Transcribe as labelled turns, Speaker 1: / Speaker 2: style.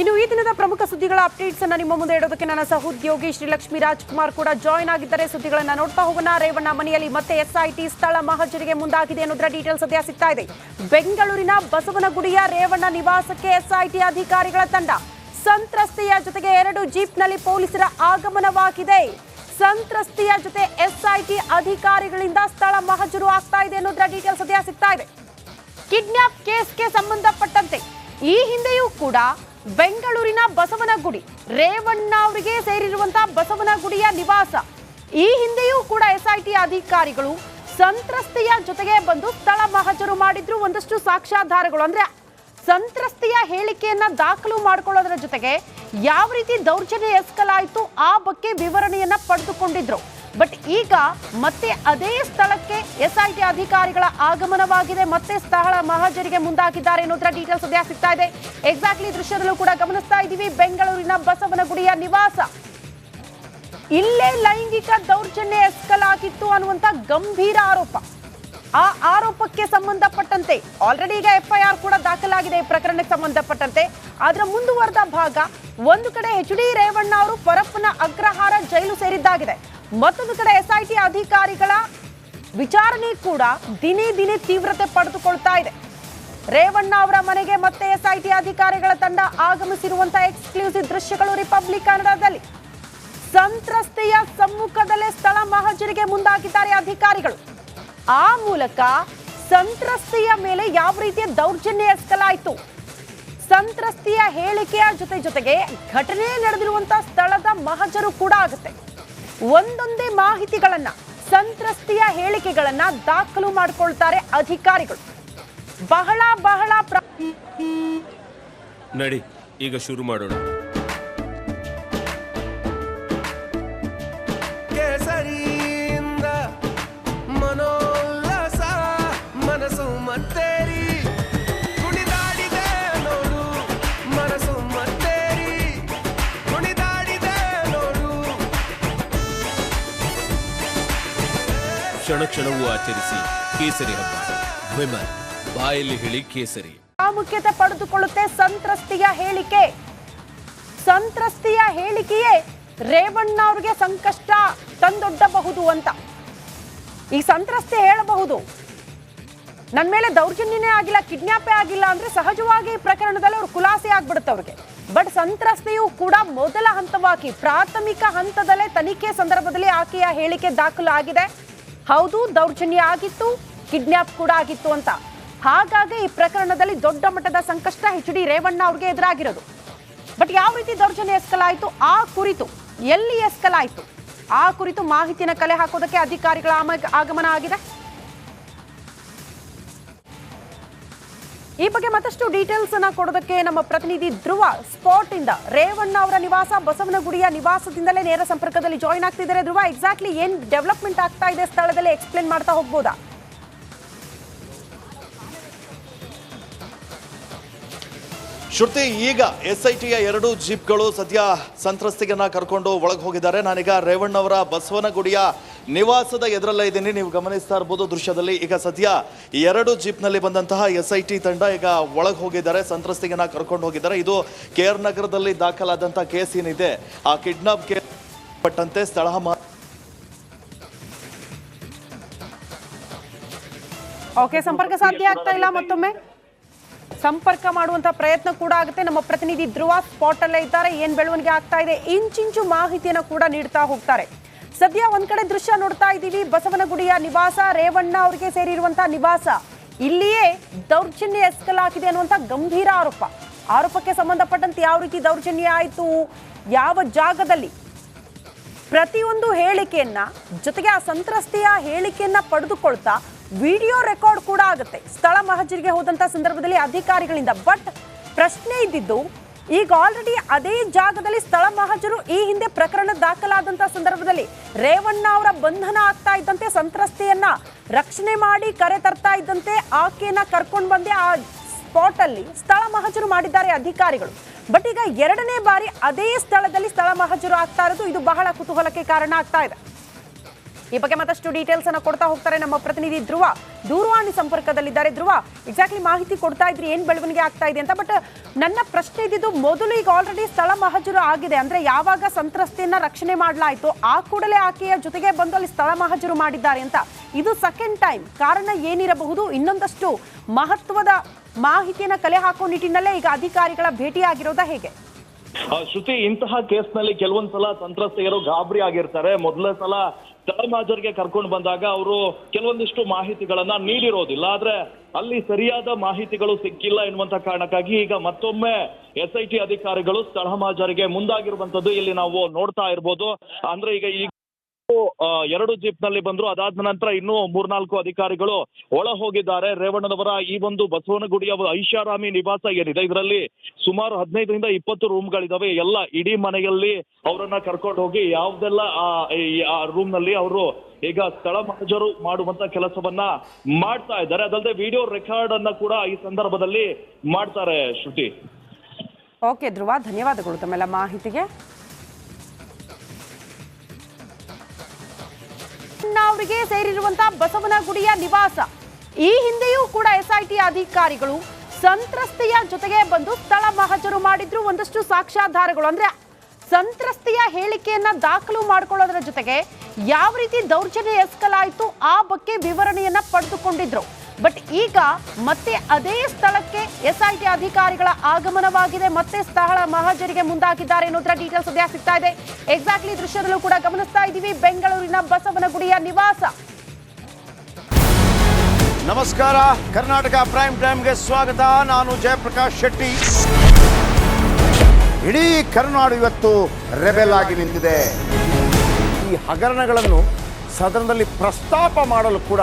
Speaker 1: ಇನ್ನು ಈ ದಿನದ ಪ್ರಮುಖ ಸುದ್ದಿಗಳ ಅಪ್ಡೇಟ್ಸ್ ಅನ್ನ ನಿಮ್ಮ ಮುಂದೆ ಇಡೋದಕ್ಕೆ ನನ್ನ ಸಹೋದ್ಯೋಗಿ ಶ್ರೀಲಕ್ಷ್ಮಿ ರಾಜ್ಕುಮಾರ್ ಕೂಡ ಜಾಯ್ನ್ ಆಗಿದ್ದಾರೆ. ಸುದ್ದಿಗಳನ್ನ ನೋಡ್ತಾ ಹೋಗೋಣ. ರೇವಣ್ಣ ಮನೆಯಲ್ಲಿ ಮತ್ತೆ ಎಸ್ಐಟಿ ಸ್ಥಳ ಮಹಜರಿಗೆ ಮುಂದಾಗಿದೆ ಅನ್ನೋದರ ಡೀಟೇಲ್ಸ್ ಸದ್ಯ ಸಿಗ್ತಾ ಇದೆ. ಬೆಂಗಳೂರಿನ ಬಸವನಗುಡಿಯ ರೇವಣ್ಣ ನಿವಾಸಕ್ಕೆ ಎಸ್ಐಟಿ ಅಧಿಕಾರಿಗಳ ತಂಡ ಸಂತ್ರಸ್ತೆಯ ಜೊತೆಗೆ ಎರಡು ಜೀಪ್ನಲ್ಲಿ ಪೊಲೀಸರ ಆಗಮನವಾಗಿದೆ. ಸಂತ್ರಸ್ತೆಯ ಜೊತೆ ಎಸ್ಐಟಿ ಅಧಿಕಾರಿಗಳಿಂದ ಸ್ಥಳ ಮಹಜರು ಆಗ್ತಾ ಇದೆ ಅನ್ನೋದರ ಡೀಟೇಲ್ಸ್ ಸದ್ಯ ಸಿಗ್ತಾ ಇದೆ. ಕಿಡ್ನಾಪ್ ಕೇಸ್ಗೆ ಸಂಬಂಧಪಟ್ಟಂತೆ ಈ ಹಿಂದೆಯೂ ಕೂಡ ಬೆಂಗಳೂರಿನ ಬಸವನಗುಡಿ ರೇವಣ್ಣ ಅವರಿಗೆ ಸೇರಿರುವಂತಹ ಬಸವನಗುಡಿಯ ನಿವಾಸ. ಈ ಹಿಂದೆಯೂ ಕೂಡ ಎಸ್ಐಟಿ ಅಧಿಕಾರಿಗಳು ಸಂತ್ರಸ್ತೆಯ ಜೊತೆಗೆ ಬಂದು ಸ್ಥಳ ಮಹಜರು ಮಾಡಿದ್ರು ಒಂದಷ್ಟು ಸಾಕ್ಷ್ಯಾಧಾರಗಳು. ಅಂದ್ರೆ ಸಂತ್ರಸ್ತೆಯ ಹೇಳಿಕೆಯನ್ನ ದಾಖಲು ಮಾಡಿಕೊಳ್ಳೋದ್ರ ಜೊತೆಗೆ ಯಾವ ರೀತಿ ದೌರ್ಜನ್ಯ ಎಸ್ಕಲಾಯಿತು ಆ ಬಗ್ಗೆ ವಿವರಣೆಯನ್ನ ಪಡೆದುಕೊಂಡಿದ್ರು. ಬಟ್ ಈಗ ಮತ್ತೆ ಅದೇ ಸ್ಥಳಕ್ಕೆ ಎಸ್ಐಟಿ ಅಧಿಕಾರಿಗಳ ಆಗಮನವಾಗಿದೆ. ಮತ್ತೆ ಸ್ಥಳ ಮಹಜರಿಗೆ ಮುಂದಾಗಿದ್ದಾರೆ ಅನ್ನೋದರ ಡೀಟೇಲ್ಸ್ ಸದ್ಯ ಸಿಗ್ತಾ ಇದೆ. ಎಕ್ಸಾಕ್ಟ್ಲಿ ದೃಶ್ಯದಲ್ಲೂ ಕೂಡ ಗಮನಿಸ್ತಾ ಇದ್ದೀವಿ. ಬೆಂಗಳೂರಿನ ಬಸವನಗುಡಿಯ ನಿವಾಸ. ಇಲ್ಲೇ ಲೈಂಗಿಕ ದೌರ್ಜನ್ಯ ಎಸ್ಕಲಾಗಿತ್ತು ಅನ್ನುವಂತ ಗಂಭೀರ ಆರೋಪ. ಆ ಆರೋಪಕ್ಕೆ ಸಂಬಂಧಪಟ್ಟಂತೆ ಆಲ್ರೆಡಿ ಈಗ ಎಫ್ಐಆರ್ ಕೂಡ ದಾಖಲಾಗಿದೆ ಈ ಪ್ರಕರಣಕ್ಕೆ ಸಂಬಂಧಪಟ್ಟಂತೆ. ಅದರ ಮುಂದುವರೆದ ಭಾಗ, ಒಂದು ಕಡೆ ಎಚ್ ಡಿ ರೇವಣ್ಣ ಅವರು ಪರಪ್ಪನ ಅಗ್ರಹಾರ ಜೈಲು ಸೇರಿದ್ದಾಗಿದೆ. ಮತ್ತೊಂದು ಕಡೆ ಎಸ್ಐಟಿ ಅಧಿಕಾರಿಗಳ ವಿಚಾರಣೆ ಕೂಡ ದಿನೇ ದಿನೇ ತೀವ್ರತೆ ಪಡೆದುಕೊಳ್ತಾ ಇದೆ. ರೇವಣ್ಣ ಅವರ ಮನೆಗೆ ಮತ್ತೆ ಎಸ್ಐಟಿ ಅಧಿಕಾರಿಗಳ ತಂಡ ಆಗಮಿಸಿರುವಂತಹ ಎಕ್ಸ್ಕ್ಲೂಸಿವ್ ದೃಶ್ಯಗಳು ರಿಪಬ್ಲಿಕ್ ಕನ್ನಡದಲ್ಲಿ ಸಂತ್ರಸ್ತೆಯ ಸಮ್ಮುಖದಲ್ಲೇ ಸ್ಥಳ ಮಹಜರಿಗೆ ಮುಂದಾಗಿದ್ದಾರೆ ಅಧಿಕಾರಿಗಳು. ಆ ಮೂಲಕ ಸಂತ್ರಸ್ತೆಯ ಮೇಲೆ ಯಾವ ರೀತಿಯ ದೌರ್ಜನ್ಯ ಎಸ್ಕಲಾಯಿತು ಸಂತ್ರಸ್ತೆಯ ಹೇಳಿಕೆಯ ಜೊತೆ ಜೊತೆಗೆ ಘಟನೆ ನಡೆದಿರುವಂತಹ ಸ್ಥಳದ ಮಹಜರು ಕೂಡ ಆಗುತ್ತೆ. ಒಂದೊಂದೇ ಮಾಹಿತಿಗಳನ್ನ ಸಂತ್ರಸ್ತೆಯ ಹೇಳಿಕೆಗಳನ್ನ ದಾಖಲು ಮಾಡಿಕೊಳ್ತಾರೆ ಅಧಿಕಾರಿಗಳು. ಬಹಳ ಬಹಳ ಪ್ರ
Speaker 2: ನಡಿ ಈಗ ಶುರು ಮಾಡೋಣ. ಕ್ಷಣ ಕ್ಷಣವೂ ಆಚರಿಸಿ ಕೇಸರಿ ಹಬ್ಬ. ವಿಮಲ್, ಬಾಯಲ್ಲಿ ಹೇಳಿ ಕೇಸರಿ.
Speaker 1: ಪ್ರಾಮುಖ್ಯತೆ ಪಡೆದುಕೊಳ್ಳುತ್ತೆ ಸಂತ್ರಸ್ತಿಯ ಹೇಳಿಕೆ. ಸಂತ್ರಸ್ತಿಯ ಹೇಳಿಕೆಯೇ ರೇವಣ್ಣ ಅವ್ರಿಗೆ ಸಂಕಷ್ಟ ತಂದೊಡ್ಡಬಹುದು ಅಂತ. ಈ ಸಂತ್ರಸ್ತೆ ಹೇಳಬಹುದು. ನನ್ನ ಮೇಲೆ ದೌರ್ಜನ್ಯನೇ ಆಗಿಲ್ಲ, ಕಿಡ್ನಾಪೇ ಆಗಿಲ್ಲ ಅಂದ್ರೆ ಸಹಜವಾಗಿ ಈ ಪ್ರಕರಣದಲ್ಲಿ ಅವ್ರು ಖುಲಾಸೆ ಆಗ್ಬಿಡುತ್ತೆ ಅವ್ರಿಗೆ. ಬಟ್ ಸಂತ್ರಸ್ತೆಯು ಕೂಡ ಮೊದಲ ಹಂತವಾಗಿ ಪ್ರಾಥಮಿಕ ಹಂತದಲ್ಲೇ ತನಿಖೆ ಸಂದರ್ಭದಲ್ಲಿ ಆಕೆಯ ಹೇಳಿಕೆ ದಾಖಲು ಆಗಿದೆ ಹೌದು, ದೌರ್ಜನ್ಯ ಆಗಿತ್ತು, ಕಿಡ್ನಾಪ್ ಕೂಡ ಆಗಿತ್ತು ಅಂತ. ಹಾಗಾಗಿ ಈ ಪ್ರಕರಣದಲ್ಲಿ ದೊಡ್ಡ ಮಟ್ಟದ ಸಂಕಷ್ಟ ಎಚ್ ಡಿ ರೇವಣ್ಣ ಅವ್ರಿಗೆ ಎದುರಾಗಿರೋದು. ಬಟ್ ಯಾವ ರೀತಿ ದೌರ್ಜನ್ಯ ಎಸ್ಕಲಾಯಿತು? ಆ ಕುರಿತು, ಎಲ್ಲಿ ಎಸ್ಕಲಾಯಿತು? ಆ ಕುರಿತು ಮಾಹಿತಿನ ಕಲೆ ಹಾಕೋದಕ್ಕೆ ಅಧಿಕಾರಿಗಳ ಆಗಮನ ಆಗಿದೆ? ಈ ಬಗ್ಗೆ ಮತ್ತಷ್ಟು ಡೀಟೇಲ್ಸ್ ಅನ್ನ ಕೊಡೋದಕ್ಕೆ ನಮ್ಮ ಪ್ರತಿನಿಧಿ ಧ್ರುವ ಸ್ಪಾಟ್ ಇಂದ ರೇವಣ್ಣ ಅವರ ನಿವಾಸ, ಬಸವನಗುಡಿಯ ನಿವಾಸದಿಂದಲೇ ನೇರ ಸಂಪರ್ಕದಲ್ಲಿ ಜಾಯಿನ್ ಆಗ್ತಿದ್ದಾರೆ. ಧ್ರುವ ಎಕ್ಸಾಕ್ಟ್ಲಿ ಏನ್ ಡೆವಲಪ್ಮೆಂಟ್ ಆಗ್ತಾ ಇದೆ ಸ್ಥಳದಲ್ಲಿ? ಎಕ್ಸ್ಪ್ಲೇನ್ ಮಾಡ್ತಾ ಹೋಗ್ಬೋದಾ?
Speaker 3: ಶ್ರುತಿ, ಈಗ ಎಸ್ ಐ ಟಿಯ ಎರಡು ಜೀಪ್ಗಳು ಸದ್ಯ ಸಂತ್ರಸ್ತಿಗನ್ನ ಕರ್ಕೊಂಡು ಒಳಗೆ ಹೋಗಿದ್ದಾರೆ. ನಾನೀಗ ರೇವಣ್ಣವರ ಬಸವನಗುಡಿಯ ನಿವಾಸದ ಎದುರಲ್ಲೇ ಇದ್ದೀನಿ. ನೀವು ಗಮನಿಸ್ತಾ ಇರ್ಬೋದು ದೃಶ್ಯದಲ್ಲಿ. ಈಗ ಸದ್ಯ ಎರಡು ಜೀಪ್ನಲ್ಲಿ ಬಂದಂತಹ ಎಸ್ ಐ ಟಿ ತಂಡ ಈಗ ಒಳಗೆ ಹೋಗಿದ್ದಾರೆ ಸಂತ್ರಸ್ತಿಗನ್ನ ಕರ್ಕೊಂಡು ಹೋಗಿದ್ದಾರೆ. ಇದು ಕೆ ಆರ್ ನಗರದಲ್ಲಿ ದಾಖಲಾದಂಥ ಕೇಸ್ ಏನಿದೆ, ಆ ಕಿಡ್ನಾಪ್ ಕೇಸ್ ಪಟ್ಟಂತೆ ಸ್ಥಳ
Speaker 1: ಓಕೆ ಸಂಪರ್ಕ ಸಾಧ್ಯ ಆಗ್ತಾ ಇಲ್ಲ ಮತ್ತೊಮ್ಮೆ? ಸಂಪರ್ಕ ಮಾಡುವಂತಹ ಪ್ರಯತ್ನ ಕೂಡ ಆಗುತ್ತೆ. ನಮ್ಮ ಪ್ರತಿನಿಧಿ ಧ್ರುವ ಸ್ಪಾಟ್ ಅಲ್ಲೇ ಇದ್ದಾರೆ. ಏನ್ ಬೆಳವಣಿಗೆ ಆಗ್ತಾ ಇದೆ? ಇಂಚಿಂಚು ಮಾಹಿತಿಯನ್ನು ಕೂಡ ನೀಡ್ತಾ ಹೋಗ್ತಾರೆ. ಸದ್ಯ ಒಂದ್ ಕಡೆ ದೃಶ್ಯ ನೋಡ್ತಾ ಇದ್ದೀವಿ. ಬಸವನಗುಡಿಯ ನಿವಾಸ, ರೇವಣ್ಣ ಅವರಿಗೆ ಸೇರಿರುವಂತಹ ನಿವಾಸ. ಇಲ್ಲಿಯೇ ದೌರ್ಜನ್ಯ ಎಸ್ಕಲಾಗಿದೆ ಅನ್ನುವಂತ ಗಂಭೀರ ಆರೋಪ. ಆರೋಪಕ್ಕೆ ಸಂಬಂಧಪಟ್ಟಂತೆ ಯಾವ ರೀತಿ ದೌರ್ಜನ್ಯ ಆಯಿತು? ಯಾವ ಜಾಗದಲ್ಲಿ? ಪ್ರತಿಯೊಂದು ಹೇಳಿಕೆಯನ್ನ, ಜೊತೆಗೆ ಆ ಸಂತ್ರಸ್ತೆಯ ಹೇಳಿಕೆಯನ್ನ ಪಡೆದುಕೊಳ್ತಾ ವಿಡಿಯೋ ರೆಕಾರ್ಡ್ ಕೂಡ ಆಗುತ್ತೆ. ಸ್ಥಳ ಮಹಜರಿಗೆ ಹೋದಂತ ಸಂದರ್ಭದಲ್ಲಿ ಅಧಿಕಾರಿಗಳಿಂದ. ಬಟ್ ಪ್ರಶ್ನೆ ಇದ್ದಿದ್ದು, ಈಗ ಆಲ್ರೆಡಿ ಅದೇ ಜಾಗದಲ್ಲಿ ಸ್ಥಳ ಮಹಜರು ಈ ಹಿಂದೆ ಪ್ರಕರಣ ದಾಖಲಾದಂತ ಸಂದರ್ಭದಲ್ಲಿ ರೇವಣ್ಣ ಅವರ ಬಂಧನ ಆಗ್ತಾ ಇದ್ದಂತೆ, ಸಂತ್ರಸ್ತೆಯನ್ನ ರಕ್ಷಣೆ ಮಾಡಿ ಕರೆ ತರ್ತಾ ಇದ್ದಂತೆ ಆಕೆಯನ್ನ ಕರ್ಕೊಂಡು ಬಂದೆ. ಆ ಸ್ಪಾಟ್ ಅಲ್ಲಿ ಸ್ಥಳ ಮಹಜರು ಮಾಡಿದ್ದಾರೆ ಅಧಿಕಾರಿಗಳು. ಬಟ್ ಈಗ ಎರಡನೇ ಬಾರಿ ಅದೇ ಸ್ಥಳದಲ್ಲಿ ಸ್ಥಳ ಮಹಜರು ಆಗ್ತಾ ಇರೋದು ಇದು ಬಹಳ ಕುತೂಹಲಕ್ಕೆ ಕಾರಣ ಆಗ್ತಾ ಇದೆ. ಈ ಬಗ್ಗೆ ಮತ್ತಷ್ಟು ಡೀಟೇಲ್ಸ್ ಅನ್ನ ಕೊಡ್ತಾ ಹೋಗ್ತಾರೆ ನಮ್ಮ ಪ್ರತಿನಿಧಿ ಧ್ರುವ. ದೂರವಾಣಿ ಸಂಪರ್ಕದಲ್ಲಿದ್ದಾರೆ. ಧ್ರುವ ಎಕ್ಸಾಕ್ಟ್ಲಿ ಮಾಹಿತಿ ಕೊಡ್ತಾ ಇದ್ರಿ, ಏನ್ ಬೆಳವಣಿಗೆ ಆಗ್ತಾ ಇದೆ ಅಂತ. ಬಟ್ ನನ್ನ ಪ್ರಶ್ನೆ ಇದ್ದಿದ್ದು, ಮೊದಲು ಈಗ ಆಲ್ರೆಡಿ ಸ್ಥಳ ಮಹಜರು ಆಗಿದೆ. ಅಂದ್ರೆ ಯಾವಾಗ ಸಂತ್ರಸ್ತೆಯನ್ನ ರಕ್ಷಣೆ ಮಾಡಲಾಯಿತು? ಆ ಕೂಡಲೇ ಆಕೆಯ ಜೊತೆಗೆ ಬಂದು ಅಲ್ಲಿ ಸ್ಥಳ ಮಹಜರು ಮಾಡಿದ್ದಾರೆ ಅಂತ. ಇದು ಸೆಕೆಂಡ್ ಟೈಮ್ ಕಾರಣ ಏನಿರಬಹುದು? ಇನ್ನೊಂದಷ್ಟು ಮಹತ್ವದ ಮಾಹಿತಿಯನ್ನ ಕಲೆ ಹಾಕುವ ನಿಟ್ಟಿನಲ್ಲೇ ಈಗ ಅಧಿಕಾರಿಗಳ ಭೇಟಿಯಾಗಿರೋದ ಹೇಗೆ?
Speaker 4: ಶ್ರುತಿ, ಇಂತಹ ಕೇಸ್ನಲ್ಲಿ ಕೆಲವೊಂದ್ ಸಲ ಸಂತ್ರಸ್ತೆಯರು ಗಾಬರಿ ಆಗಿರ್ತಾರೆ. ಮೊದಲ ಸಲ ತಳಮಾಜರ್ಗೆ ಕರ್ಕೊಂಡು ಬಂದಾಗ ಅವರು ಕೆಲವೊಂದಿಷ್ಟು ಮಾಹಿತಿಗಳನ್ನ ನೀಡಿರೋದಿಲ್ಲ. ಆದ್ರೆ ಅಲ್ಲಿ ಸರಿಯಾದ ಮಾಹಿತಿಗಳು ಸಿಕ್ಕಿಲ್ಲ ಎನ್ನುವಂತ ಕಾರಣಕ್ಕಾಗಿ ಈಗ ಮತ್ತೊಮ್ಮೆ ಎಸ್ ಐ ಟಿ ಅಧಿಕಾರಿಗಳು ಸ್ಥಳ ಮಾಜರಿಗೆ ಮುಂದಾಗಿರುವಂತದ್ದು ಇಲ್ಲಿ ನಾವು ನೋಡ್ತಾ ಇರ್ಬೋದು. ಅಂದ್ರೆ ಈಗ ಈ ಎರಡು ಜೀಪ್ನಲ್ಲಿ ಬಂದ್ರು. ಅದಾದ ನಂತರ ಇನ್ನೂ ಮೂರ್ನಾಲ್ಕು ಅಧಿಕಾರಿಗಳು ಒಳ ಹೋಗಿದ್ದಾರೆ ರೇವಣ್ಣನವರ ಈ ಒಂದು ಬಸವನಗುಡಿಯ ಐಷಾರಾಮಿ ನಿವಾಸ ಏನಿದೆ? ಇದರಲ್ಲಿ ಸುಮಾರು ಹದಿನೈದರಿಂದ ಇಪ್ಪತ್ತು ರೂಮ್ಗಳಿದಾವೆ. ಎಲ್ಲ ಇಡೀ ಮನೆಯಲ್ಲಿ ಅವರನ್ನ ಕರ್ಕೊಂಡು ಹೋಗಿ ಯಾವ್ದೆಲ್ಲ, ಆ ಆ ರೂಮ್ನಲ್ಲಿ ಅವರು ಈಗ ಸ್ಥಳ ಮಹಜರು ಮಾಡುವಂತ ಕೆಲಸವನ್ನ ಮಾಡ್ತಾ ಇದ್ದಾರೆ. ಅದಲ್ಲದೆ ವಿಡಿಯೋ ರೆಕಾರ್ಡ್ ಅನ್ನ ಕೂಡ ಈ ಸಂದರ್ಭದಲ್ಲಿ ಮಾಡ್ತಾರೆ ಶ್ರುತಿ.
Speaker 1: ಓಕೆ ಧ್ರುವ, ಧನ್ಯವಾದಗಳು ತಮ್ಮೆಲ್ಲ ಮಾಹಿತಿಗೆ. ಅವರಿಗೆ ಸೇರಿರುವಂತಹ ಬಸವನಗುಡಿಯ ನಿವಾಸ. ಈ ಹಿಂದೆಯೂ ಕೂಡ ಎಸ್ಐಟಿ ಅಧಿಕಾರಿಗಳು ಸಂತ್ರಸ್ತೆಯ ಜೊತೆಗೆ ಬಂದು ಸ್ಥಳ ಮಹಜರು ಮಾಡಿದ್ರು ಒಂದಷ್ಟು ಸಾಕ್ಷ್ಯಾಧಾರಗಳು. ಅಂದ್ರೆ ಸಂತ್ರಸ್ತೆಯ ಹೇಳಿಕೆಯನ್ನ ದಾಖಲು ಮಾಡ್ಕೊಳ್ಳೋದ್ರ ಜೊತೆಗೆ ಯಾವ ರೀತಿ ದೌರ್ಜನ್ಯ ಎಸ್ಕಲಾಯಿತು ಆ ಬಗ್ಗೆ ವಿವರಣೆಯನ್ನ ಪಡೆದುಕೊಂಡಿದ್ರು. ಬಟ್ ಈಗ ಮತ್ತೆ ಅದೇ ಸ್ಥಳಕ್ಕೆ ಎಸ್ಐಟಿ ಅಧಿಕಾರಿಗಳ ಆಗಮನವಾಗಿದೆ. ಮತ್ತೆ ಸ್ಥಳ ಮಹಾಜರಿಗೆ ಮುಂದಾಗಿದ್ದಾರೆ ಅನ್ನೋದ್ರ ಡೀಟೇಲ್ಸ್ ಸದ್ಯ ಸಿಗ್ತಾ ಇದೆ. ಎಕ್ಸಾಕ್ಟ್ಲಿ ದೃಶ್ಯದಲ್ಲೂ ಕೂಡ ಗಮನಿಸ್ತಾ ಇದ್ದೀವಿ. ಬೆಂಗಳೂರಿನ ಬಸವನಗುಡಿಯ ನಿವಾಸ.
Speaker 5: ನಮಸ್ಕಾರ. ಕರ್ನಾಟಕ ಪ್ರೈಮ್ ಟೈಮ್ಗೆ ಸ್ವಾಗತ. ನಾನು ಜಯಪ್ರಕಾಶ್ ಶೆಟ್ಟಿ. ಇಡೀ ಕರುನಾಡು ಇವತ್ತು ರೆಬೆಲ್ ಆಗಿ ನಿಂತಿದೆ. ಈ ಹಗರಣಗಳನ್ನು ಸದನದಲ್ಲಿ ಪ್ರಸ್ತಾಪ ಮಾಡಲು ಕೂಡ